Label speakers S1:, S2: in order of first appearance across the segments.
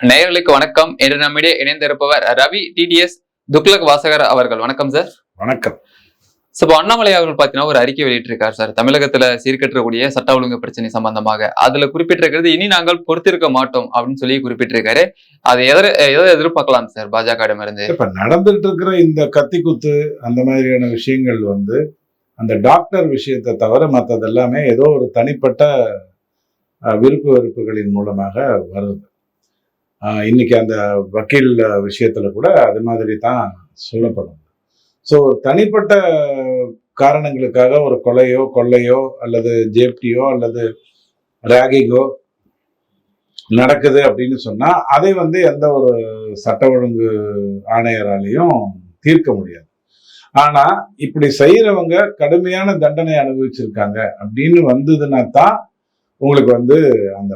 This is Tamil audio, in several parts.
S1: நேயர்களுக்கு வணக்கம். என்று நம்மிடையே இணைந்திருப்பவர் ரவி டிடிஎஸ் துக்ளக் வாசகர் அவர்கள். வணக்கம் சார்
S2: வணக்கம்.
S1: So, இப்போ அண்ணாமலை அவர்கள் பார்த்தீங்கன்னா ஒரு அறிக்கை வெளியிட்டிருக்கார் சார் தமிழகத்துல சீர்கற்றக்கூடிய சட்ட ஒழுங்கு பிரச்சனை சம்பந்தமாக. அதுல குறிப்பிட்டிருக்கிறது இனி நாங்கள் பொறுத்திருக்க மாட்டோம் அப்படின்னு சொல்லி குறிப்பிட்டிருக்காரு. அதை எதிர எதை எதிர்பார்க்கலாம் சார் பாஜகவிடம் இருந்து
S2: இப்ப நடந்துட்டு இருக்கிற இந்த கத்தி குத்து அந்த மாதிரியான விஷயங்கள் வந்து அந்த டாக்டர் விஷயத்தை தவிர மற்றது எல்லாமே ஏதோ ஒரு தனிப்பட்ட விருப்பு வெறுப்புகளின் மூலமாக வருது. இன்னைக்கு அந்த வக்கீல் விஷயத்துல கூட அது மாதிரி தான் சொல்லப்படும். ஸோ தனிப்பட்ட காரணங்களுக்காக ஒரு கொலையோ கொள்ளையோ அல்லது ஜேப்டியோ அல்லது ரேகிங்கோ நடக்குது அப்படின்னு சொன்னா அதை வந்து எந்த ஒரு சட்ட ஒழுங்கு ஆணையராலையும் தீர்க்க முடியாது. ஆனா இப்படி செய்யறவங்க கடுமையான தண்டனை அனுபவிச்சிருக்காங்க அப்படின்னு வந்ததுன்னா தான் உங்களுக்கு வந்து அந்த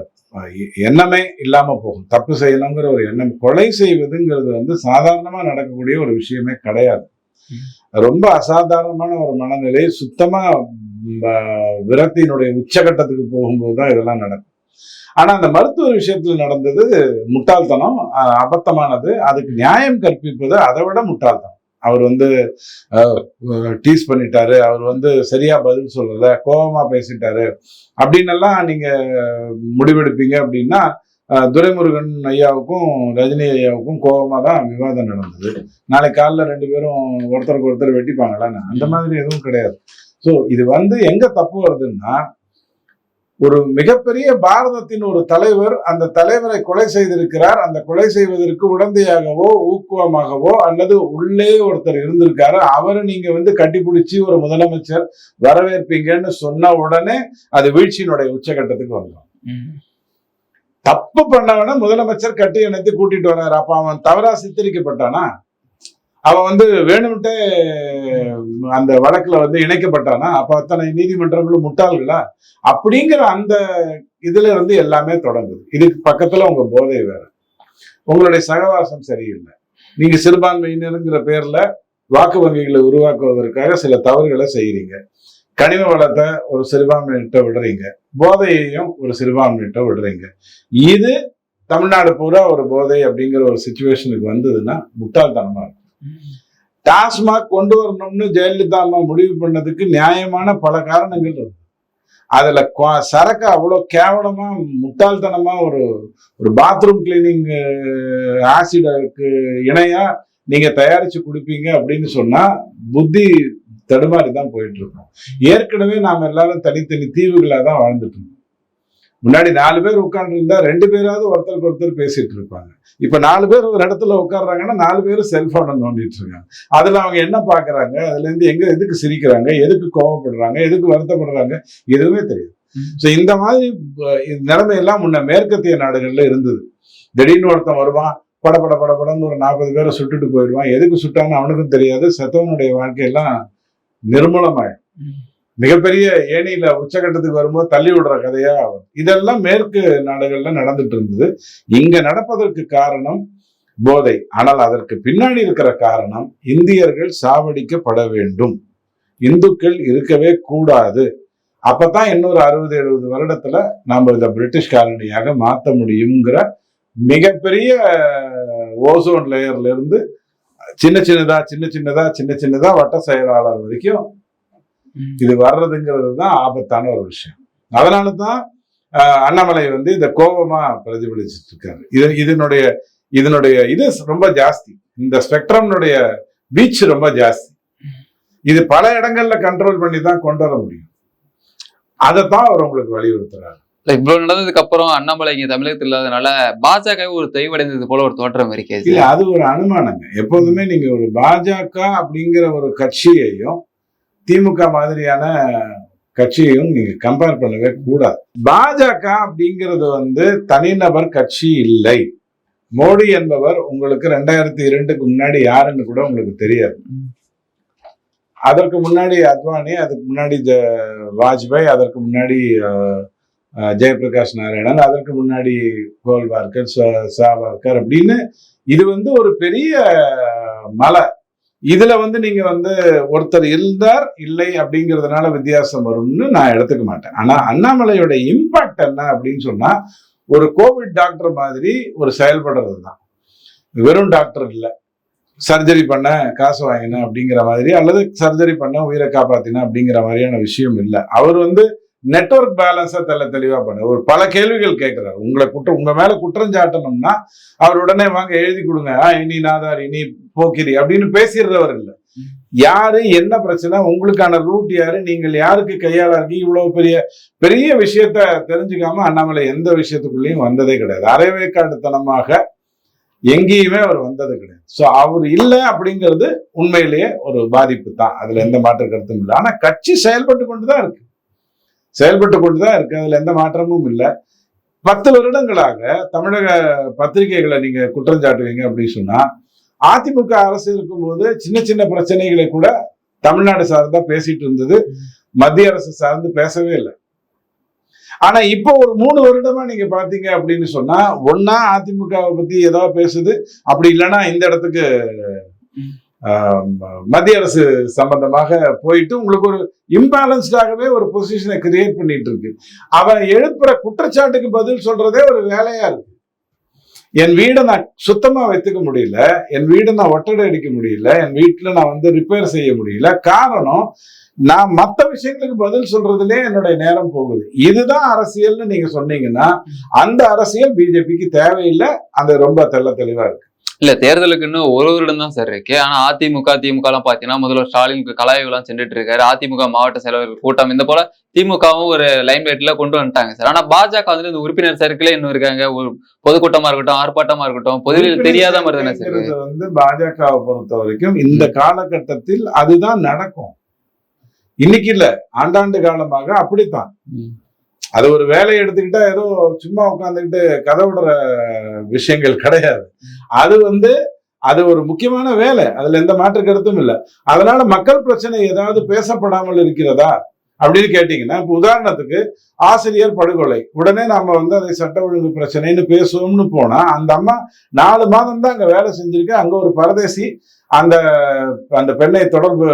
S2: எண்ணமே இல்லாமல் போகும். தப்பு செய்யணுங்கிற ஒரு எண்ணம். கொலை செய்வதுங்கிறது வந்து சாதாரணமாக நடக்கக்கூடிய ஒரு விஷயமே கிடையாது. ரொம்ப அசாதாரணமான ஒரு மனநிலை சுத்தமாக விரக்தியினுடைய உச்சகட்டத்துக்கு போகும்போது தான் இதெல்லாம் நடக்கும். ஆனால் அந்த மருத்துவ விஷயத்தில் நடந்தது முட்டாள்தனம் அபத்தமானது அதுக்கு நியாயம் கற்பிப்பது அதை விட முட்டாள்தனம். அவர் வந்து டீஸ் பண்ணிட்டாரு. அவர் வந்து சரியா பதில் சொல்லல கோபமா பேசிட்டாரு. அப்படின்னு எல்லாம் நீங்க முடிவெடுப்பீங்க அப்படின்னா துரைமுருகன் ஐயாவுக்கும் ரஜினி ஐயாவுக்கும் கோபமா தான் விவாதம் நடந்தது. நாளைக்கு காலைல ரெண்டு பேரும் ஒருத்தருக்கு ஒருத்தர் வெட்டிப்பாங்களா அந்த மாதிரி எதுவும் கிடையாது. ஸோ இது வந்து எங்க தப்பு வருதுன்னா ஒரு மிகப்பெரிய பாரதத்தின் ஒரு தலைவர் அந்த தலைவரை கொலை செய்திருக்கிறார். அந்த கொலை செய்வதற்கு உடந்தையாகவோ ஊக்குவமாகவோ அல்லது உள்ளே ஒருத்தர் இருந்திருக்காரு. அவரை நீங்க வந்து கட்டிப்பிடிச்சி ஒரு முதலமைச்சர் வரவேற்பீங்கன்னு சொன்ன உடனே அது வீழ்ச்சியினுடைய உச்சகட்டத்துக்கு வந்துடும். தப்பு பண்ணவன முதலமைச்சர் கட்டி அணைத்து கூட்டிட்டு வர்றாரு. அப்ப அவன் தவறா சித்தரிக்கப்பட்டானா? அவன் வந்து வேணும்ட்டே அந்த வழக்குல வந்து இணைக்கப்பட்டானா? அப்ப அத்தனை நீதிமன்றங்களும் முட்டாள்களா? அப்படிங்கிற அந்த இதுல இருந்து எல்லாமே தொடங்குது. இதுக்கு பக்கத்துல உங்க போதை வேற. உங்களுடைய சகவாசம் சரியில்லை. நீங்க சிறுபான்மையினருங்கிற பேர்ல வாக்கு வங்கிகளை உருவாக்குவதற்காக சில தவறுகளை செய்யறீங்க கனிம வளத்தை ஒரு சிறுபான்மையிட்ட விடுறீங்க. போதையையும் ஒரு சிறுபான்மையிட்ட விடுறீங்க. இது தமிழ்நாடு பூரா ஒரு போதை அப்படிங்கிற ஒரு சுச்சுவேஷனுக்கு வந்ததுன்னா முட்டாள்தனமா இருக்கும். டாஸ்மாக் கொண்டு வரணும்னு ஜெயலலிதா அம்மா முடிவு பண்ணதுக்கு நியாயமான பல காரணங்கள் இருக்கு. அதுல சரக்கு அவ்வளவு கேவலமா முட்டாள்தனமா ஒரு ஒரு பாத்ரூம் கிளீனிங் ஆசிடுக்கு இணையா நீங்க தயாரிச்சு கொடுப்பீங்க அப்படின்னு சொன்னா புத்தி தடுமாறி தான் போயிட்டு இருக்கோம். ஏற்கனவே நாம எல்லாரும் தனித்தனி தீவுகளாக தான் வாழ்ந்துட்டு இருக்கோம். முன்னாடி நாலு பேர் உட்கார்ந்து இருந்தா ரெண்டு பேராவது ஒருத்தருக்கு ஒருத்தர் பேசிட்டு இருப்பாங்க. இப்ப நாலு பேர் ஒரு இடத்துல உட்கார்றாங்கன்னா நாலு பேரும் செல்போனை நோண்டிட்டு இருக்காங்க. அதுல அவங்க என்ன பாக்குறாங்க? அதுல இருந்து எங்க எதுக்கு சிரிக்கிறாங்க? எதுக்கு கோவப்படுறாங்க? எதுக்கு வருத்தப்படுறாங்க? எதுவுமே தெரியாது. ஸோ இந்த மாதிரி நிலைமையெல்லாம் முன்ன மேற்கத்திய நாடுகள்ல இருந்தது. திடீர்னு ஒருத்தன் வருவான் பட பட பட படன்னு ஒரு நாற்பது பேரை சுட்டுட்டு போயிடுவான். எதுக்கு சுட்டான்னு அவனுக்கும் தெரியாது. செத்தவனுடைய வாழ்க்கையெல்லாம் நிர்மூலமாயிடும். மிகப்பெரிய ஏணியில உச்சகட்டத்துக்கு வரும்போது தள்ளி விடுற கதையா ஆகும். இதெல்லாம் மேற்கு நாடுகள்ல நடந்துட்டு இருந்தது. இங்க நடப்பதற்கு காரணம் போதை. ஆனால் அதற்கு பின்னாடி இருக்கிற காரணம் இந்தியர்கள் சாவடிக்கப்பட வேண்டும். இந்துக்கள் இருக்கவே கூடாது. அப்பதான் இன்னொரு அறுபது எழுபது வருடத்துல நாம இந்த பிரிட்டிஷ் காலனியாக மாற்ற முடியுங்கிற மிகப்பெரிய ஓசோன் லேயர்ல இருந்து சின்ன சின்னதா சின்ன சின்னதா சின்ன சின்னதா வட்ட செயலாளர் வரைக்கும் இது வர்றதுங்கிறது தான் ஆபத்தான ஒரு விஷயம். அதனால தான் அண்ணாமலை வந்து இந்த கோபமா பிரதிபலிச்சிட்டு இருக்காரு இது இதனுடைய இதனுடைய இது ரொம்ப ஜாஸ்தி. இந்த ஸ்பெக்ட்ரம்னுடைய பீச் ரொம்ப ஜாஸ்தி. இது பல இடங்கள்ல கண்ட்ரோல் பண்ணி தான் கொண்டு வர முடியும். அதைத்தான் அவர் உங்களுக்கு வலியுறுத்துறாரு.
S1: இல்ல, இவ்வளவு நடந்ததுக்கு அப்புறம் அண்ணாமலை இங்க தமிழகத்தில் இல்லாதனால பாஜக ஒரு தெளிவடைந்தது போல ஒரு தோற்றம் இருக்கே
S2: இல்ல அது ஒரு அனுமானங்க. எப்போதுமே நீங்க ஒரு பாஜக அப்படிங்கிற ஒரு கட்சியையும் திமுக மாதிரியான கட்சியையும் நீங்க கம்பேர் பண்ணவே கூடாது. பாஜக அப்படிங்கிறது வந்து தனிநபர் கட்சி இல்லை. மோடி என்பவர் உங்களுக்கு ரெண்டாயிரத்தி இரண்டுக்கு முன்னாடி யாருன்னு கூட உங்களுக்கு தெரியாது. அதற்கு முன்னாடி அத்வானி அதுக்கு முன்னாடி ஜ- வாஜ்பாய் அதற்கு முன்னாடி ஜெயபிரகாஷ் நாராயணன் அதற்கு முன்னாடி கோல்வார்கர் ச- அப்படின்னு இது வந்து ஒரு பெரிய மலை. இதுல வந்து நீங்க வந்து ஒருத்தர் இருந்தார் இல்லை அப்படிங்கிறதுனால வித்தியாசம் வரும்னு நான் எடுத்துக்க மாட்டேன். ஆனா அண்ணாமலையோட இம்பாக்ட் என்ன அப்படின்னு சொன்னா ஒரு கோவிட் டாக்டர் மாதிரி ஒரு செயல்படுறது தான் வெறும் டாக்டர் இல்லை. சர்ஜரி பண்ண காசு வாங்கினேன் அப்படிங்கிற மாதிரி அல்லது சர்ஜரி பண்ண உயிரை காப்பாத்தினேன் அப்படிங்கிற மாதிரியான விஷயம் இல்லை. அவர் வந்து நெட்வொர்க் பேலன்ஸை தெல்ல தெளிவாக பண்ணு. ஒரு பல கேள்விகள் கேட்குறாரு. உங்களை குற்றம் உங்க மேல குற்றம் சாட்டணும்னா அவர் உடனே வாங்க எழுதி கொடுங்க. ஆ, இனி நாதாரி இனி போக்கிரி அப்படின்னு பேசிடுறவர் இல்லை. யாரு என்ன பிரச்சனை உங்களுக்கான ரூட் யாரு நீங்கள் யாருக்கு கையாள இருக்கீங்க இவ்வளவு பெரிய பெரிய விஷயத்த தெரிஞ்சுக்காம அண்ணாமலை எந்த விஷயத்துக்குள்ளேயும் வந்ததே கிடையாது. அரைவேக்காடுத்தனமாக எங்கேயுமே அவர் வந்தது கிடையாது. ஸோ அவர் இல்லை அப்படிங்கிறது உண்மையிலேயே ஒரு பாதிப்பு தான். அதுல எந்த மாற்று கருத்தும் இல்லை. ஆனா கட்சி செயல்பட்டு கொண்டுதான் இருக்கு. செயல்பட்டு கொண்டுதான் இருக்கு. அதுல எந்த மாற்றமும் இல்லை. பத்து வருடங்களாக தமிழக பத்திரிகைகளை நீங்க குற்றம் சாட்டுவீங்க அப்படின்னு சொன்னா அதிமுக அரசு இருக்கும்போது சின்ன சின்ன பிரச்சனைகளை கூட தமிழ்நாடு சார்ந்தா பேசிட்டு இருந்தது. மத்திய அரசு சார்ந்து பேசவே இல்லை. ஆனா இப்போ ஒரு மூணு வருடமா நீங்க பாத்தீங்க அப்படின்னு சொன்னா ஒன்னா அதிமுகவை பத்தி ஏதாவது பேசுது. அப்படி இல்லைன்னா இந்த இடத்துக்கு மத்திய அரசு சம்பந்தமாக போயிட்டு உங்களுக்கு ஒரு இம்பேலன்ஸ்டாகவே ஒரு பொசிஷனை கிரியேட் பண்ணிட்டு இருக்கு. அவன் எழுப்புற குற்றச்சாட்டுக்கு பதில் சொல்றதே ஒரு வேலையா இருக்கு. என் வீடை நான் சுத்தமாக வைத்துக்க முடியல என் வீடை நான் ஒட்டடை அடிக்க முடியல என் வீட்டில் நான் வந்து ரிப்பேர் செய்ய முடியல. காரணம் நான் மற்ற விஷயங்களுக்கு பதில் சொல்றதுலே என்னுடைய நேரம் போகுது. இதுதான் அரசியல்னு நீங்க சொன்னீங்கன்னா அந்த அரசியல் பிஜேபிக்கு தேவையில்லை அந்த ரொம்ப தெள்ள தெளிவா இருக்கு.
S1: இல்ல தேர்தலுக்கு இன்னும் ஒரு வருடம் தான் சார் இருக்கு. ஆனா அதிமுக திமுக எல்லாம் பாத்தீங்கன்னா முதல்வர் ஸ்டாலின் கலாய்வு எல்லாம் சென்றுட்டு இருக்காரு அதிமுக மாவட்ட செயலாளர்கள் கூட்டம் இந்த போல திமுகவும் ஒரு லைன் லைட்ல கொண்டு வந்துட்டாங்க சார் ஆனா பாஜக வந்து இந்த உறுப்பினர் சர்க்கிளே இன்னும் இருக்காங்க. ஒரு பொதுக்கூட்டமா இருக்கட்டும் ஆர்ப்பாட்டமா இருக்கட்டும் பொதுவில் தெரியாத மாதிரி தானே சார்
S2: வந்து பாஜகவை பொறுத்த வரைக்கும் இந்த காலகட்டத்தில் அதுதான் நடக்கும். இன்னைக்கு இல்ல ஆண்டாண்டு காலமாக அப்படித்தான். அது ஒரு வேலையை எடுத்துக்கிட்டா ஏதோ சும்மா உட்காந்துக்கிட்டு கதை விடுற விஷயங்கள் கிடையாது. அது வந்து அது ஒரு முக்கியமான வேலை. அதுல எந்த மாற்று கருத்தும் இல்லை. அதனால மக்கள் பிரச்சனை ஏதாவது பேசப்படாமல் இருக்கிறதா அப்படின்னு கேட்டீங்கன்னா இப்போ உதாரணத்துக்கு ஆசிரியர் படுகொலை. உடனே நாம வந்து அதை சட்ட ஒழுங்கு பிரச்சனைன்னு பேசுவோம்னு போனா அந்த அம்மா நாலு மாதம் தான் அங்க வேலை செஞ்சிருக்கு. அங்க ஒரு பரதேசி அந்த அந்த பெண்ணை தொடர்பு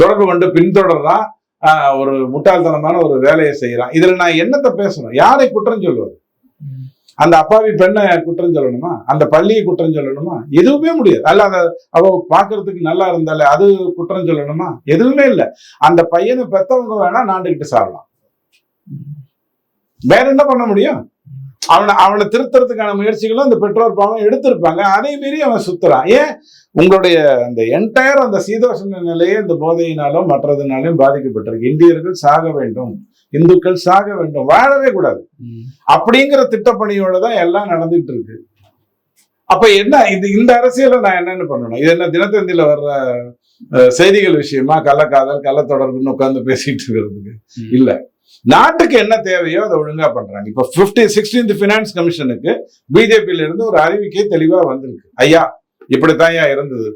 S2: தொடர்பு கொண்டு பின்தொடர்றான் ஒரு முட்டாள்தனமான ஒரு வேலையை செய்யறான். இதுல நான் என்னத்தை பேசணும்? யாரை குற்றம் சொல்வது? அந்த அப்பாவி பெண்ணை குற்றம் சொல்லணுமா? அந்த பள்ளியை குற்றம் சொல்லணுமா? எதுவுமே முடியாது. அல்ல அந்த அவ பாக்குறதுக்கு நல்லா இருந்தாலே அது குற்றம் சொல்லணுமா? எதுவுமே இல்லை. அந்த பையனை பெத்தவங்க வேணா நாண்டுகிட்டு சாரலாம் வேற என்ன பண்ண முடியும்? அவனை அவனை திருத்துறதுக்கான முயற்சிகளும் அந்த பெற்றோர் பாவம் எடுத்திருப்பாங்க. அதை மீறி அவன் சுத்துறான். ஏன்? உங்களுடைய அந்த என்டையர் அந்த சீதோஷண நிலையே இந்த போதையினாலும் மற்றதுனாலும் பாதிக்கப்பட்டிருக்கு. இந்தியர்கள் சாக வேண்டும். இந்துக்கள் சாக வேண்டும். வாழவே கூடாது. அப்படிங்கிற திட்டப்பணியோட தான் எல்லாம் நடந்துட்டு இருக்கு அப்ப என்ன? இது இந்த அரசியலை நான் என்னென்ன பண்ணணும்? இது என்ன தினத்தந்தியில வர்ற செய்திகள் விஷயமா? கள்ளக்காதல் கள்ள தொடர்புன்னு உட்கார்ந்து பேசிட்டு இருக்கிறதுக்கு. இல்ல. நாட்டுக்கு என்ன தேவையோ அதை ஒழுங்கா பண்றாங்க. இப்ப பிப்டி சிக்ஸ்டீன்த் பினான்ஸ் கமிஷனுக்கு பிஜேபியில இருந்து ஒரு அறிவிக்கை தெளிவா வந்திருக்கு. ஐயா இப்படித்தான் ஐயா இருந்தது.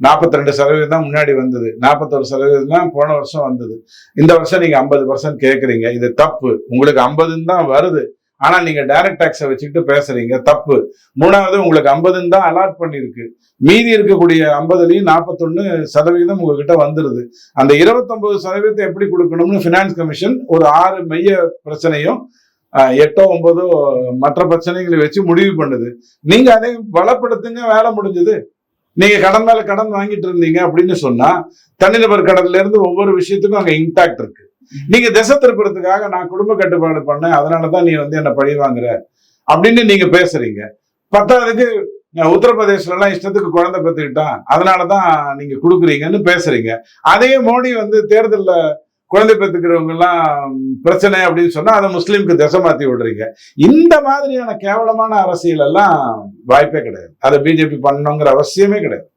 S2: 42% ரெண்டு சதவீதம் தான் முன்னாடி வந்தது. நாற்பத்தொரு சதவீதம் தான் போன வருஷம் வந்தது. இந்த வருஷம் நீங்க ஐம்பது பர்சன்ட் கேக்குறீங்க. இது தப்பு. உங்களுக்கு ஐம்பதுன்னு தான் வருது. ஆனா நீங்க டைரக்ட் டாக்ஸை வச்சுக்கிட்டு பேசுறீங்க. தப்பு. மூணாவது உங்களுக்கு ஐம்பதுன்னு தான் அலாட் பண்ணியிருக்கு மீதி இருக்கக்கூடிய ஐம்பதுலையும் நாற்பத்தொன்னு சதவீதம் உங்ககிட்ட வந்துருது. அந்த இருபத்தொன்பது சதவீதத்தை எப்படி கொடுக்கணும்னு ஃபினான்ஸ் கமிஷன் ஒரு ஆறு மைய பிரச்சனையும் எட்டோ ஒன்பதோ மற்ற பிரச்சனைகளை வச்சு முடிவு பண்ணுது. நீங்க அதை பலப்படுத்துங்க வேலை முடிஞ்சது. நீங்க கடன் மேல கடன் வாங்கிட்டு இருந்தீங்க அப்படின்னு சொன்னா தனிநபர் கடன்ல இருந்து ஒவ்வொரு விஷயத்துக்கும் அங்க இம்பாக்ட் இருக்கு. நீங்க திசை திருப்புறதுக்காக நான் குடும்ப கட்டுப்பாடு பண்ணேன் அதனாலதான் நீ வந்து என்ன பழி வாங்குற அப்படின்னு நீங்க பேசுறீங்க. பத்தாவதுக்கு அஹ், உத்தரப்பிரதேசல எல்லாம் இஷ்டத்துக்கு குழந்தை பெற்றுக்கிட்டான் அதனாலதான் நீங்க கொடுக்குறீங்கன்னு பேசுறீங்க. அதே மோடி வந்து தேர்தல்ல குழந்தை பெற்றுக்கிறவங்க எல்லாம் பிரச்சனை அப்படின்னு சொன்னா அதை முஸ்லீமுக்கு திசை மாத்தி விடுறீங்க. இந்த மாதிரியான கேவலமான அரசியல் எல்லாம் வாய்ப்பே கிடையாது. அதை பிஜேபி பண்ணணுங்கிற அவசியமே கிடையாது.